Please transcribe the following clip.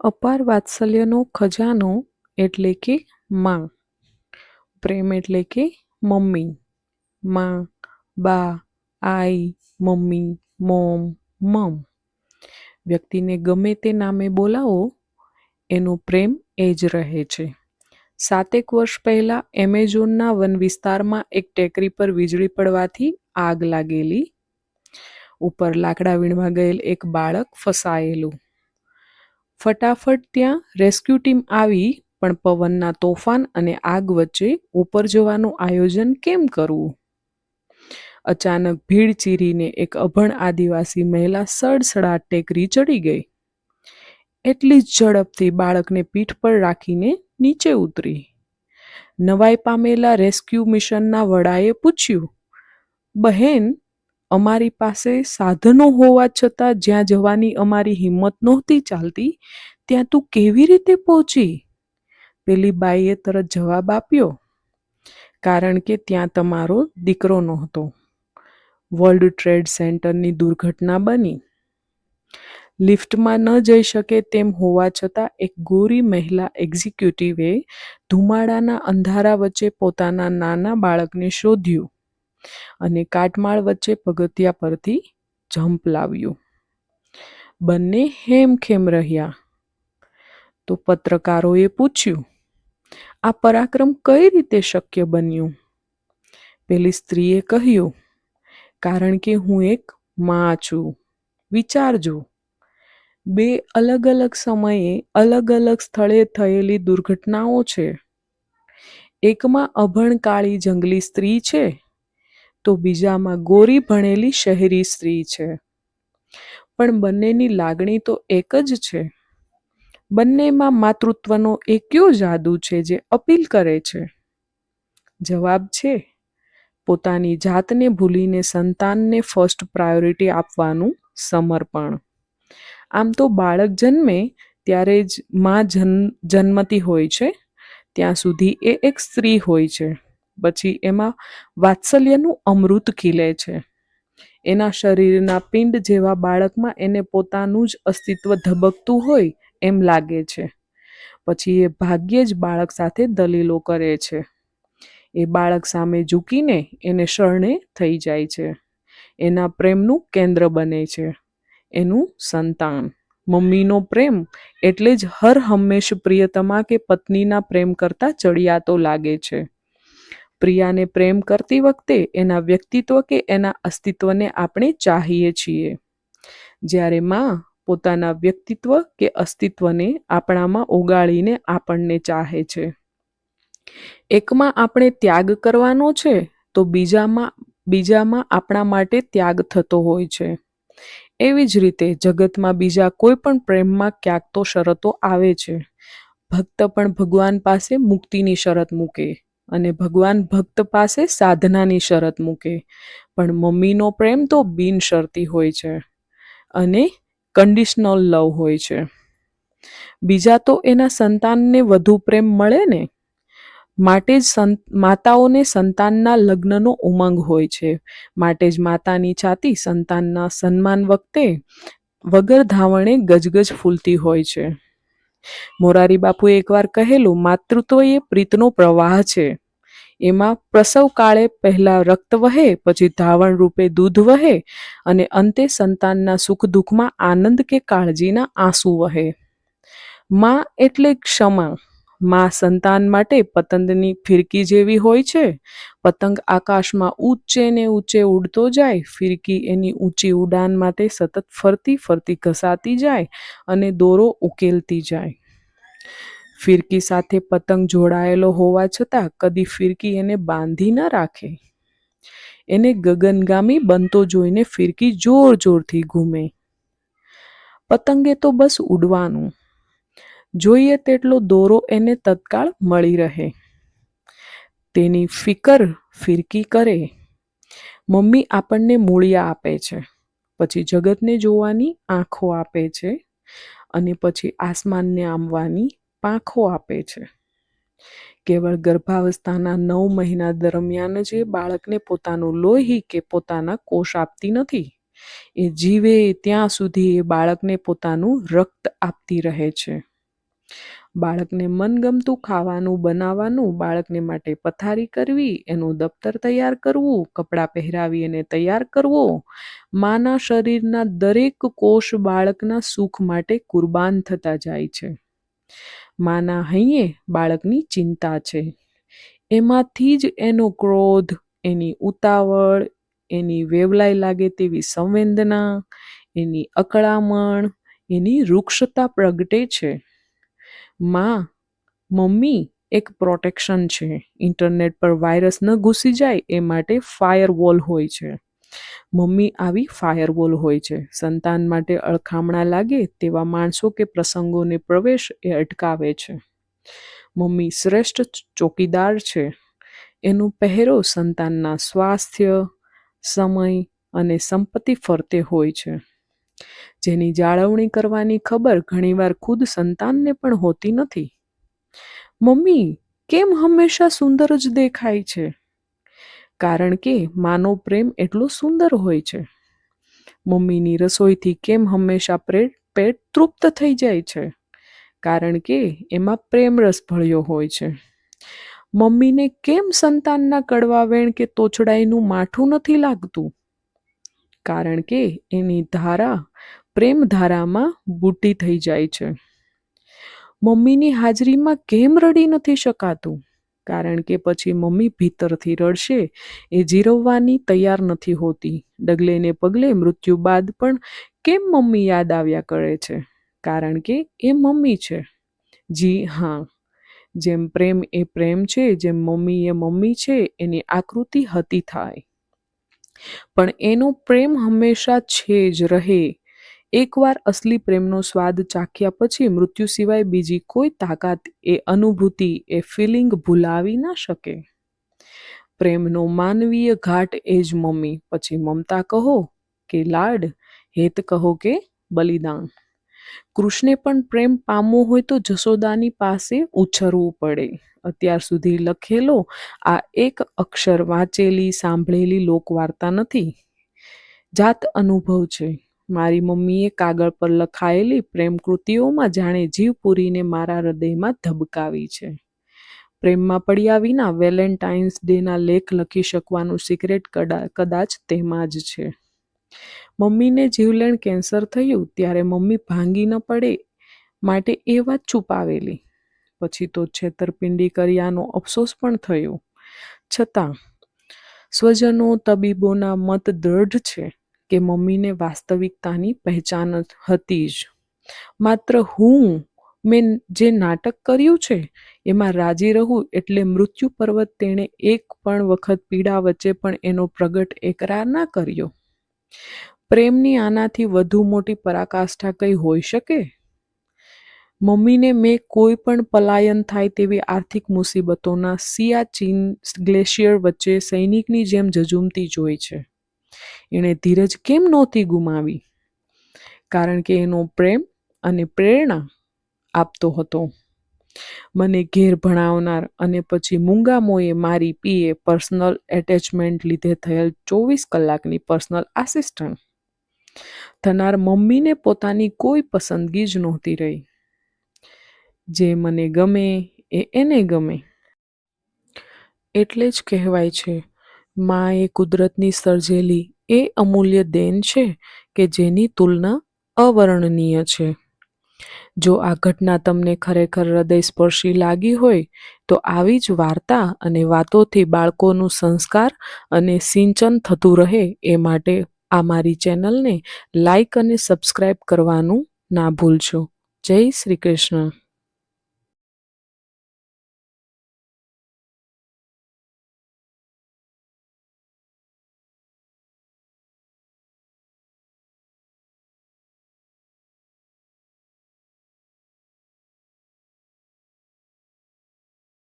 અપાર વાત્સલ્યનો ખજાનો એટલે કે મા. પ્રેમ એટલે કે મમ્મી. મા, બા, આઈ, મમ્મી, મોમ, મમ. વ્યક્તિને ગમે તે નામે બોલાવો, એનો પ્રેમ એ જ રહે છે. સાતેક વર્ષ પહેલાં એમેઝોનના વન વિસ્તારમાં એક ટેકરી પર વીજળી પડવાથી આગ લાગેલી. ઉપર લાકડા વીણવા ગયેલ એક બાળક ફસાયેલું. ફટાફટ ત્યાં રેસ્ક્યુ ટીમ આવી, પણ પવનના તોફાન અને આગ વચ્ચે ઉપર જવાનું આયોજન કેમ કરવું? અચાનક ભીડ ચીરીને એક અભણ આદિવાસી મહિલા સડસડાટ ટેકરી ચડી ગઈ. એટલી જ ઝડપથી બાળકને પીઠ પર રાખીને નીચે ઉતરી. નવાઈ પામેલા રેસ્ક્યુ મિશનના વડાએ પૂછ્યું, બહેન અમારી પાસે સાધનો હોવા છતાં જ્યાં જવાની અમારી હિંમત નહોતી ચાલતી, ત્યાં તું કેવી રીતે પહોંચી? પેલી બાઈએ તરત જવાબ આપ્યો, કારણ કે ત્યાં તમારો દીકરો નહોતો. વર્લ્ડ ટ્રેડ સેન્ટરની દુર્ઘટના બની. લિફ્ટમાં ન જઈ શકે તેમ હોવા છતાં એક ગોરી મહિલા એક્ઝિક્યુટિવે ધુમાડાના અંધારા વચ્ચે પોતાના નાના બાળકને શોધ્યું. અને કાટમાળ વચ્ચે પગથિયા પરથી જંપ લાવ્યું. બંને હેમખેમ રહ્યા. તો પત્રકારોએ પૂછ્યું, આ પરાક્રમ કઈ રીતે શક્ય બન્યું? પેલી સ્ત્રીએ કહ્યું, કારણ કે હું એક મા છું. વિચારજો. બે અલગ અલગ સમયે અલગ અલગ સ્થળે થયેલી દુર્ઘટનાઓ છે. એકમાં અભણ કાળી જંગલી સ્ત્રી છે તો બીજામાં ગોરી ભણેલી શહેરી સ્ત્રી છે. પણ બંનેની લાગણી તો એક જ છે. બંનેમાં માતૃત્વનો એક્યો જાદુ છે જે અપીલ કરે છે. જવાબ છે, પોતાની જાતને ભૂલીને સંતાનને ફર્સ્ટ પ્રાયોરિટી આપવાનું સમર્પણ. આમ તો બાળક જન્મે ત્યારે જ માં જન્મતી હોય છે, ત્યાં સુધી એ એક સ્ત્રી હોય છે. પછી એમાં વાત્સલ્યનું અમૃત ખીલે છે. એના શરીરના પિંડ જેવા બાળકમાં એને પોતાનું જ અસ્તિત્વ ધબકતું હોય એમ લાગે છે. પછી એ ભાગ્યે જ બાળક સાથે દલીલો કરે છે. એ બાળક સામે ઝૂકીને એને શરણે થઈ જાય છે. એના પ્રેમનું કેન્દ્ર બને છે. એનું સંતાન. મમ્મીનો પ્રેમ એટલે જ હર હંમેશ પ્રિયતમા કે પત્નીના પ્રેમ કરતા ચડિયાતો લાગે છે. પ્રિયાને પ્રેમ કરતી વખતે એના વ્યક્તિત્વ કે એના અસ્તિત્વને આપણે ચાહીએ છીએ. જ્યારે માં પોતાના વ્યક્તિત્વ કે અસ્તિત્વને આપણામાં ઓગાળીને આપણને ચાહે છે. એકમાં આપણે ત્યાગ કરવાનો છે, તો બીજામાં બીજામાં આપણા માટે ત્યાગ થતો હોય છે. એવી જ રીતે જગતમાં બીજા કોઈ પણ પ્રેમમાં ક્યાંક તો શરતો આવે છે. ભક્ત પણ ભગવાન પાસે મુક્તિની શરત મૂકે. અને ભગવાન ભક્ત પાસે સાધનાની શરત મૂકે. પણ મમ્મીનો પ્રેમ તો બિનશરતી હોય છે અને કન્ડિશનલ લવ હોય છે. બીજા તો એના સંતાનને વધુ પ્રેમ મળે ને? માટે જ માતાઓને સંતાનના લગ્નનો ઉમંગ હોય છે. માટે જ માતાની છાતી સંતાનના સન્માન વખતે વગર ધાવણે ગજગજ ફૂલતી હોય છે. મોરારી બાપુએ એકવાર કહેલું માતૃત્વ એ પ્રીતનો પ્રવાહ છે. એમાં પ્રસવ કાળે પહેલા રક્ત વહે, પછી ધાવણ રૂપે દૂધ વહે, અને અંતે સંતાનના સુખ દુઃખમાં આનંદ કે કાળજીના આંસુ વહે. માં એટલે ક્ષમા. માં સંતાન માટે પતંગની ફિરકી જેવી હોય છે. પતંગ આકાશમાં ઊંચે ને ઊંચે ઉડતો જાય, ફિરકી એની ઊંચી ઉડાન માટે સતત ફરતી ફરતી ઘસાતી જાય, અને દોરો ઉકેલતી જાય. ફિરકી સાથે પતંગ જોડાયેલો હોવા છતાં કદી ફિરકી એને બાંધી ન રાખે. એને ગગનગામી બનતો જોઈને ફિરકી જોર જોરથી ઘૂમે. પતંગે તો બસ ઉડવાનું. જોઈએ તેટલો દોરો એને તત્કાળ મળી રહે. તેની ફિકર ફિરકી કરે. મમ્મી આપણને મૂળિયા આપે છે. પછી જગતને જોવાની આંખો આપે છે. અને પછી આસમાનને આંબવાની પાંખો આપે છે. કેવળ ગર્ભાવસ્થાના નવ મહિના દરમિયાન જ એ બાળકને પોતાનું લોહી કે પોતાના કોષ આપતી નથી. એ જીવે ત્યાં સુધી એ બાળકને પોતાનું રક્ત આપતી રહે છે. બાળકને મનગમતું ખાવાનું બનાવવાનું, બાળકને માટે પથારી કરવી, એનું દફતર તૈયાર કરવું, કપડાં પહેરાવી એને તૈયાર કરવો, માના શરીરના દરેક કોષ બાળકના સુખ માટે કુરબાન થતા જાય છે. માના હૈયે બાળકની ચિંતા છે. એમાંથી જ એનો ક્રોધ, એની ઉતાવળ, એની વેવલાઈ લાગે તેવી સંવેદના, એની અકળામણ, એની વૃક્ષતા પ્રગટે છે. માં, મમ્મી એક પ્રોટેક્શન છે. ઇન્ટરનેટ પર વાયરસ ન ઘૂસી જાય એ માટે ફાયર વોલ હોય છે. મમ્મી આવી ફાયરવોલ હોય છે. સંતાન માટે અળખામણા લાગે તેવા માણસો કે પ્રસંગોને પ્રવેશ એ અટકાવે છે. મમ્મી શ્રેષ્ઠ ચોકીદાર છે. એનો પહેરો સંતાનના સ્વાસ્થ્ય, સમય અને સંપત્તિ ફરતે હોય છે. જેની જાળવણી કરવાની ખબર ઘણીવાર ખુદ સંતાનને પણ હોતી નથી. મમ્મી, કેમ હંમેશા સુંદર જ દેખાય છે? કારણ કે માનો પ્રેમ એટલો સુંદર હોય છે. મમ્મીની રસોઈથી કેમ હંમેશા પેટ તૃપ્ત થઈ જાય છે? કારણ કે એમાં પ્રેમ રસ ભળ્યો હોય છે. મમ્મીને કેમ સંતાનના કડવા વેણ કે તોછડાઈનું માઠું નથી લાગતું? કારણ કે એની ધારા, પ્રેમ ધારામાં બુટી થઈ જાય છે. મમ્મીની હાજરીમાં કેમ રડી નથી શકાતું? કારણ કે પછી મમ્મી ભીતરથી રડશે. એ જીરવવાની તૈયાર નથી હોતી. ડગલે ને પગલે મૃત્યુ બાદ પણ કેમ મમ્મી યાદ આવ્યા કરે છે? કારણ કે એ મમ્મી છે. જી હા. જેમ પ્રેમ એ પ્રેમ છે, જેમ મમ્મી એ મમ્મી છે, એની આકૃતિ હતી થાય. પણ એનો પ્રેમ હંમેશા છે જ રહે. એકવાર અસલી પ્રેમનો સ્વાદ ચાખ્યા પછી મૃત્યુ સિવાય બીજી કોઈ તાકાત એ અનુભૂતિ, એ ફિલિંગ ભૂલાવી ના શકે. પ્રેમનો માનવીય ઘાટ એ જ મમ્મી. પછી મમતા કહો કે, લાડ, હેત કહો કે, બલિદાન. કૃષ્ણે પણ પ્રેમ પામવો હોય તો જશોદાની પાસે ઉછરવું પડે. અત્યાર સુધી લખેલો આ એક અક્ષર વાંચેલી, સાંભળેલી લોકવાર્તા નથી. જાત અનુભવ છે. મારી મમ્મીએ કાગળ પર લખાયેલી પ્રેમ કૃતિઓમાં જાણે જીવ પૂરીને મારા હૃદયમાં ધબકાવી છે. પ્રેમમાં પડ્યા વિના વેલેન્ટાઇન્સ ડેના લેખ લખી શકવાનું સિક્રેટ કદાચ તેમાં જ છે. મમ્મીને જીવલેણ કેન્સર થયું ત્યારે મમ્મી ભાંગી ન પડે માટે એ વાત છુપાવેલી. પછી તો છેતરપિંડી કર્યાનો અફસોસ પણ થયો. છતાં, સ્વજનો તબીબોના મત દ્રઢ છે. કે મમ્મીને વાસ્તવિકતાની પહેચાન હતી જ. માત્ર હું, મેં જે નાટક કર્યું છે, એમાં રાજી રહું એટલે મૃત્યુ પર્વત તેણે એક પણ વખત પીડા વચ્ચે પણ એનો પ્રગટ એકરાર ના કર્યો. પ્રેમની આનાથી વધુ મોટી પરાકાષ્ઠા કઈ હોઈ શકે? મમ્મીને મેં કોઈ પણ પલાયન થાય તેવી આર્થિક મુસીબતોના સિયાચીન ગ્લેશિયર વચ્ચે સૈનિકની જેમ ઝઝૂમતી જોઈ છે. એણે ધીરજ કેમ નહોતી ગુમાવી? કારણ કે એનો પ્રેમ અને પ્રેરણા આપતો હતો. મને ઘેર ભણાવનાર અને પછી મૂંગામોએ મારી પીએ પર્સનલ એટેચમેન્ટ લીધે થયેલ ચોવીસ કલાકની પર્સનલ આસિસ્ટન્ટ. થનાર મમ્મીને પોતાની કોઈ પસંદગી જ નહોતી રહી. જે મને ગમે એ એને ગમે. એટલે જ કહેવાય છે મા એ કુદરતની સર્જેલી એ અમૂલ્ય દેન છે કે જેની તુલના અવર્ણનીય છે. જો આ ઘટના તમને ખરેખર હૃદયસ્પર્શી લાગી હોય, તો આવી જ વાર્તા અને વાતોથી બાળકોનું સંસ્કાર અને સિંચન થતું રહે એ માટે આ મારી ચેનલને લાઈક અને સબસ્ક્રાઈબ કરવાનું ના ભૂલશો. જય શ્રી કૃષ્ણ.